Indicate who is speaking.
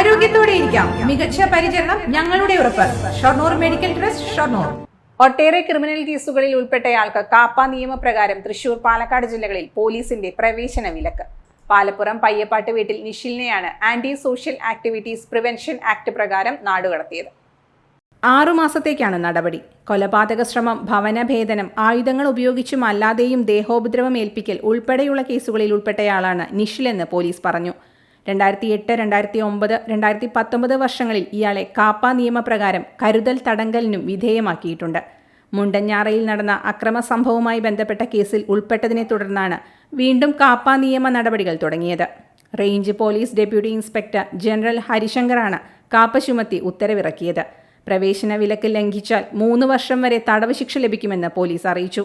Speaker 1: ആരോഗ്യത്തോടെ ഇരിക്കാം. മികച്ച പരിചരണം ഞങ്ങളുടെ ഉറപ്പ്. Shoranur medical trust Shoranur.
Speaker 2: ഒട്ടേറെ ക്രിമിനൽ കേസുകളിൽ ഉൾപ്പെട്ടയാൾക്ക് കാപ്പ നിയമപ്രകാരം തൃശൂർ പാലക്കാട് ജില്ലകളിൽ പോലീസിന്റെ പ്രവേശന വിലക്ക്. പാലപ്പുറം പയ്യപ്പാട്ട് വീട്ടിൽ നിഷിലിനെയാണ് anti social activities prevention act പ്രകാരം നാടുകടത്തിയത് ആറുമാസത്തേക്കാണ് നടപടി. കൊലപാതക ശ്രമം ഭവനഭേദനം ആയുധങ്ങൾ ഉപയോഗിച്ചും അല്ലാതെയും ദേഹോപദ്രവം ഏൽപ്പിക്കൽ ഉൾപ്പെടെയുള്ള കേസുകളിൽ ഉൾപ്പെട്ടയാളാണ് നിഷിലെന്ന് പോലീസ് പറഞ്ഞു. രണ്ടായിരത്തി എട്ട് രണ്ടായിരത്തി ഒമ്പത് രണ്ടായിരത്തി പത്തൊമ്പത് വർഷങ്ങളിൽ ഇയാളെ കാപ്പ നിയമപ്രകാരം കരുതൽ തടങ്കലിനും വിധേയമാക്കിയിട്ടുണ്ട്. മുണ്ടഞ്ഞാറയിൽ നടന്ന അക്രമ സംഭവവുമായി ബന്ധപ്പെട്ട കേസിൽ ഉൾപ്പെട്ടതിനെ തുടർന്നാണ് വീണ്ടും കാപ്പ നിയമ നടപടികൾ തുടങ്ങിയത്. Range police deputy inspector general ഹരിശങ്കറാണ് KAAPA ചുമത്തി ഉത്തരവിറക്കിയത്. പ്രവേശന വിലക്ക് ലംഘിച്ചാൽ മൂന്ന് വർഷം വരെ തടവ് ശിക്ഷ ലഭിക്കുമെന്ന് പോലീസ് അറിയിച്ചു.